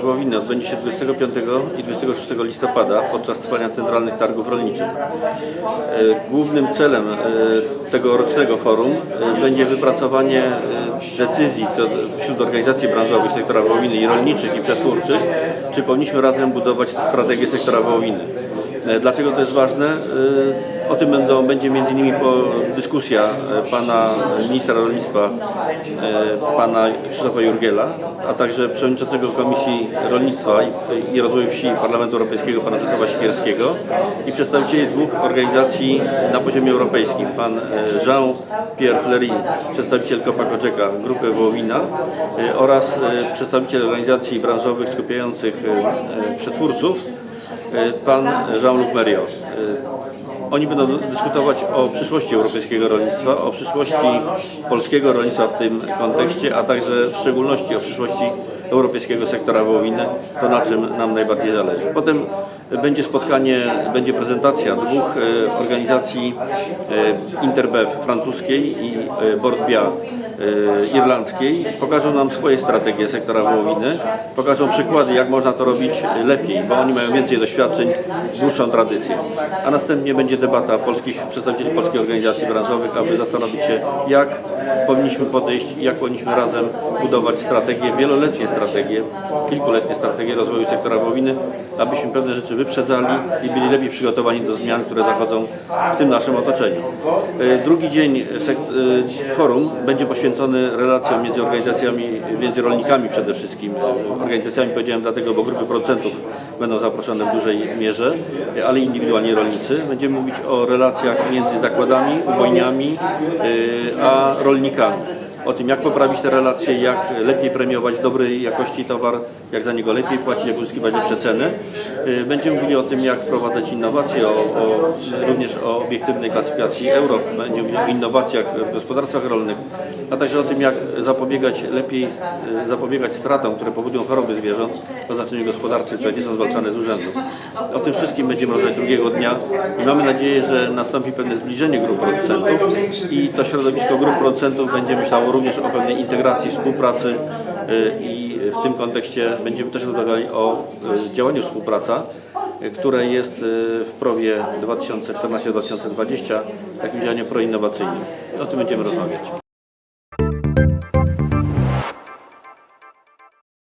wołowiny odbędzie się 25 i 26 listopada podczas trwania centralnych targów rolniczych. E, Głównym celem e, tegorocznego forum e, będzie wypracowanie decyzji wśród organizacji branżowych sektora wołowiny i rolniczych i przetwórczych, czy powinniśmy razem budować strategię sektora wołowiny. Dlaczego to jest ważne? O tym będą, będzie między innymi dyskusja e, pana ministra rolnictwa, e, pana Krzysztofa Jurgiela, a także przewodniczącego Komisji Rolnictwa i- Rozwoju Wsi Parlamentu Europejskiego, pana Czesława Sikierskiego i przedstawicieli dwóch organizacji na poziomie europejskim, pan e, Jean-Pierre Fleury, przedstawiciel Kopa Grupy Wołowina oraz przedstawiciel organizacji branżowych skupiających przetwórców, pan Jean-Luc Meriot. Oni będą dyskutować o przyszłości europejskiego rolnictwa, o przyszłości polskiego rolnictwa w tym kontekście, a także w szczególności o przyszłości europejskiego sektora wołowiny, to na czym nam najbardziej zależy. Potem będzie spotkanie, będzie prezentacja dwóch e, organizacji e, Interbev francuskiej i e, Bordbia irlandzkiej. Pokażą nam swoje strategie sektora wołowiny, pokażą przykłady, jak można to robić lepiej, bo oni mają więcej doświadczeń, dłuższą tradycję. A następnie będzie debata polskich przedstawicieli polskich organizacji branżowych, aby zastanowić się, jak powinniśmy podejść, jak powinniśmy razem budować strategie, wieloletnie strategie, kilkuletnie strategie rozwoju sektora wołowiny, abyśmy pewne rzeczy wyprzedzali i byli lepiej przygotowani do zmian, które zachodzą w tym naszym otoczeniu. E, Drugi dzień e, forum będzie poświęcony relacjom między organizacjami, między rolnikami przede wszystkim. Organizacjami powiedziałem dlatego, bo grupy producentów będą zaproszone w dużej mierze, ale indywidualnie rolnicy. Będziemy mówić o relacjach między zakładami, ubojniami, e, a rolnikami. O tym, jak poprawić te relacje, jak lepiej premiować dobrej jakości towar, jak za niego lepiej płacić, jak uzyskiwać lepsze ceny. E, Będziemy mówili o tym, jak wprowadzać innowacje, o, o, również o obiektywnej klasyfikacji euro. Będziemy mówili o innowacjach w gospodarstwach rolnych, a także o tym, jak zapobiegać lepiej, e, zapobiegać stratom, które powodują choroby zwierząt o znaczeniu gospodarczym, które nie są zwalczane z urzędu. O tym wszystkim będziemy rozmawiać drugiego dnia i mamy nadzieję, że nastąpi pewne zbliżenie grup producentów i to środowisko grup producentów będzie myślało również o pewnej integracji, współpracy y, i w tym kontekście będziemy też rozmawiali o y, działaniu współpraca, y, które jest y, w prowie 2014-2020 takim działaniem proinnowacyjnym. O tym będziemy rozmawiać.